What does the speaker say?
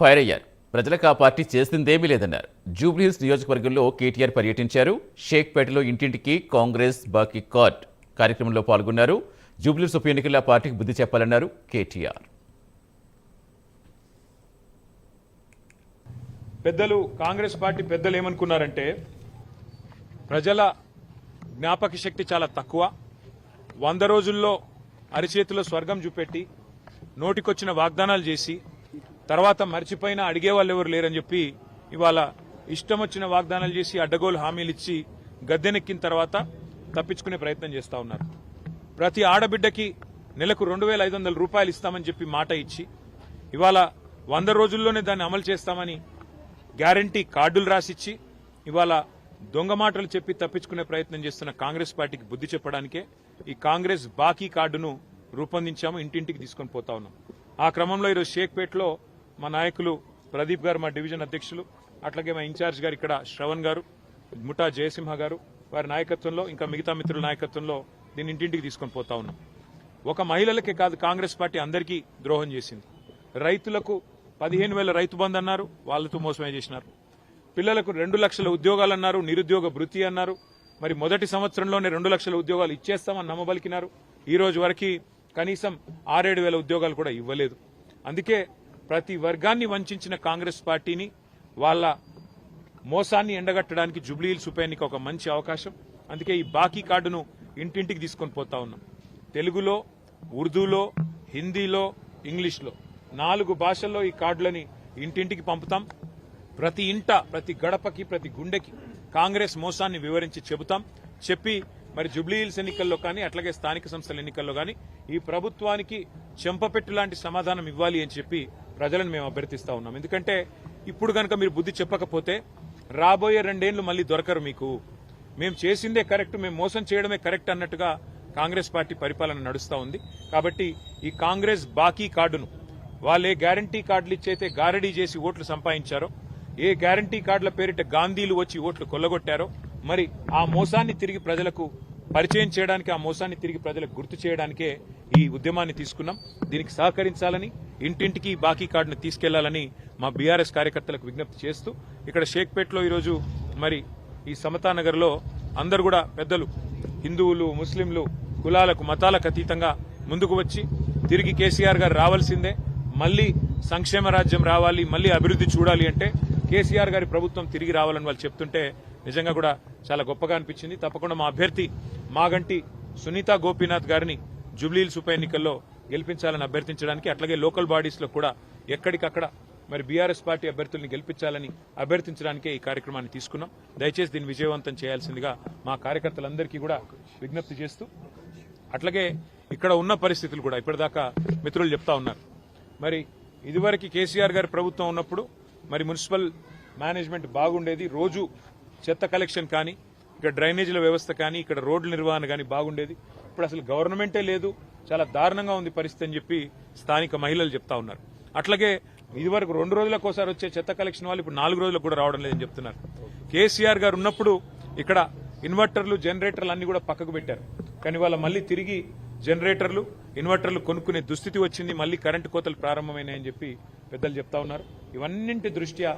Fire అయ్యారు ప్రజలకు ఆ పార్టీ చేసిందేమీ లేదన్నారు. జూబ్లీహిల్స్ నియోజకవర్గంలో కేటీఆర్ పర్యటించారు. షేక్పేటలో ఇంటింటికి కాంగ్రెస్ బాకీ కార్డ్ కార్యక్రమంలో పాల్గొన్నారు. జూబ్లీహిల్స్ ఉప ఎన్నికల్లో ఆ పార్టీకి బుద్ధి చెప్పాలన్నారు కేటీఆర్. పెద్దలు కాంగ్రెస్ పార్టీ పెద్దలు ఏమనుకున్నారంటే ప్రజల జ్ఞాపక శక్తి చాలా తక్కువ. వంద రోజుల్లో అరిచేతిలో స్వర్గం చూపెట్టి నోటికొచ్చిన వాగ్దానాలు చేసి తర్వాత మర్చిపోయినా అడిగే వాళ్ళు ఎవరు లేరని చెప్పి ఇవాళ ఇష్టం వచ్చిన వాగ్దానాలు చేసి అడ్డగోలు హామీలు ఇచ్చి గద్దెనెక్కిన తర్వాత తప్పించుకునే ప్రయత్నం చేస్తా ఉన్నారు. ప్రతి ఆడబిడ్డకి నెలకు రెండు వేల ఐదు వందల రూపాయలు ఇస్తామని చెప్పి మాట ఇచ్చి ఇవాళ వంద రోజుల్లోనే దాన్ని అమలు చేస్తామని గ్యారంటీ కార్డులు రాసిచ్చి ఇవాళ దొంగ మాటలు చెప్పి తప్పించుకునే ప్రయత్నం చేస్తున్న కాంగ్రెస్ పార్టీకి బుద్ధి చెప్పడానికే ఈ కాంగ్రెస్ బాకీ కార్డును రూపొందించాము ఇంటింటికి తీసుకొని పోతా ఉన్నాం. ఆ క్రమంలో ఈరోజు షేక్పేటలో మా నాయకులు ప్రదీప్ గారు మా డివిజన్ అధ్యక్షులు అట్లాగే మా ఇన్ఛార్జ్ గారు ఇక్కడ శ్రవణ్ గారు ముఠా జయసింహ గారు వారి నాయకత్వంలో ఇంకా మిగతా మిత్రుల నాయకత్వంలో దీన్ని ఇంటింటికి తీసుకొని పోతా ఉన్నాం. ఒక మహిళలకే కాదు కాంగ్రెస్ పార్టీ అందరికీ ద్రోహం చేసింది. రైతులకు పదిహేను వేల రైతు బంధు అన్నారు వాళ్ళతో మోసమే చేసినారు. పిల్లలకు రెండు లక్షల ఉద్యోగాలు అన్నారు నిరుద్యోగ వృత్తి అన్నారు. మరి మొదటి సంవత్సరంలోనే రెండు లక్షల ఉద్యోగాలు ఇచ్చేస్తామని నమ్మబలికినారు. ఈ రోజు వరకు కనీసం ఆరేడు వేల ఉద్యోగాలు కూడా ఇవ్వలేదు. అందుకే ప్రతి వర్గాన్ని వంచిన కాంగ్రెస్ పార్టీని వాళ్ళ మోసాన్ని ఎండగట్టడానికి జుబ్లీహిల్స్ ఉప ఎన్నిక ఒక మంచి అవకాశం. అందుకే ఈ బాకీ కార్డును ఇంటింటికి తీసుకొని పోతా ఉన్నాం. తెలుగులో ఉర్దూలో హిందీలో ఇంగ్లీష్లో. నాలుగు భాషల్లో ఈ కార్డులని ఇంటింటికి పంపుతాం. ప్రతి ఇంట ప్రతి గడపకి ప్రతి గుండెకి కాంగ్రెస్ మోసాన్ని వివరించి చెబుతాం. చెప్పి మరి జుబ్లీహిల్స్ ఎన్నికల్లో కానీ అట్లాగే స్థానిక సంస్థల ఎన్నికల్లో కానీ ఈ ప్రభుత్వానికి చెంపపెట్టు లాంటి సమాధానం ఇవ్వాలి అని చెప్పి ప్రజలను మేము అభ్యర్థిస్తా ఉన్నాం. ఎందుకంటే ఇప్పుడు కనుక మీరు బుద్ధి చెప్పకపోతే రాబోయే రెండేళ్ళు మళ్ళీ దొరకరు మీకు. మేము చేసిందే కరెక్ట్ మేము మోసం చేయడమే కరెక్ట్ అన్నట్టుగా కాంగ్రెస్ పార్టీ పరిపాలన నడుస్తూ ఉంది. కాబట్టి ఈ కాంగ్రెస్ బాకీ కార్డును వాళ్ళే గ్యారంటీ కార్డులు ఇచ్చైతే గారడీ చేసి ఓట్లు సంపాదించారో ఏ గ్యారంటీ కార్డుల పేరిట గాంధీలు వచ్చి ఓట్లు కొల్లగొట్టారో మరి ఆ మోసాన్ని తిరిగి ప్రజలకు పరిచయం చేయడానికి ఆ మోసాన్ని తిరిగి ప్రజలకు గుర్తు చేయడానికే ఈ ఉద్యమాన్ని తీసుకున్నాం. దీనికి సహకరించాలని ఇంటింటికి బాకీ కార్డును తీసుకెళ్ళాలని మా బీఆర్ఎస్ కార్యకర్తలకు విజ్ఞప్తి చేస్తూ ఇక్కడ షేక్పేట్లో ఈరోజు మరి ఈ సమతానగర్లో అందరు కూడా పెద్దలు హిందువులు ముస్లింలు కులాలకు మతాలకు అతీతంగా ముందుకు వచ్చి తిరిగి కేసీఆర్ గారు రావాల్సిందే. మళ్ళీ సంక్షేమ రాజ్యం రావాలి మళ్ళీ అభివృద్ధి చూడాలి అంటే కేసీఆర్ గారి ప్రభుత్వం తిరిగి రావాలని వాళ్ళు చెప్తుంటే నిజంగా కూడా చాలా గొప్పగా అనిపించింది. తప్పకుండా మా అభ్యర్థి మాగంటి సునీత గోపీనాథ్ గారిని జూబ్లీహిల్స్ ఉప ఎన్నికల్లో గెలిపించాలని అభ్యర్థించడానికి అట్లాగే లోకల్ బాడీస్లో కూడా ఎక్కడికక్కడ మరి బీఆర్ఎస్ పార్టీ అభ్యర్థుల్ని గెలిపించాలని అభ్యర్థించడానికే ఈ కార్యక్రమాన్ని తీసుకున్నాం. దయచేసి దీన్ని విజయవంతం చేయాల్సిందిగా మా కార్యకర్తలందరికీ కూడా విజ్ఞప్తి చేస్తూ అట్లాగే ఇక్కడ ఉన్న పరిస్థితులు కూడా ఇప్పటిదాకా మిత్రులు చెప్తా ఉన్నారు. మరి ఇదివరకు కేసీఆర్ గారి ప్రభుత్వం ఉన్నప్పుడు మరి మున్సిపల్ మేనేజ్మెంట్ బాగుండేది రోజు చెత్త కలెక్షన్ కానీ ఇక్కడ డ్రైనేజీల వ్యవస్థ కానీ ఇక్కడ రోడ్ల నిర్వహణ కానీ బాగుండేది. ఇప్పుడు అసలు గవర్నమెంటే లేదు. చాలా దారుణంగా ఉంది పరిస్థితి అని చెప్పి స్థానిక మహిళలు చెప్తా ఉన్నారు. అట్లాగే ఇదివరకు రెండు రోజులకోసారి వచ్చే చెత్త కలెక్షన్ వాళ్ళు ఇప్పుడు నాలుగు రోజులకు కూడా రావడం లేదని చెప్తున్నారు. కేసీఆర్ గారు ఉన్నప్పుడు ఇక్కడ ఇన్వర్టర్లు జనరేటర్లు అన్ని కూడా పక్కకు పెట్టారు. కానీ వాళ్ళ మళ్ళీ తిరిగి జనరేటర్లు ఇన్వర్టర్లు కొనుక్కునే దుస్థితి వచ్చింది. మళ్ళీ కరెంటు కోతలు ప్రారంభమైనాయని చెప్పి పెద్దలు చెప్తా ఉన్నారు. ఇవన్నింటి దృష్ట్యా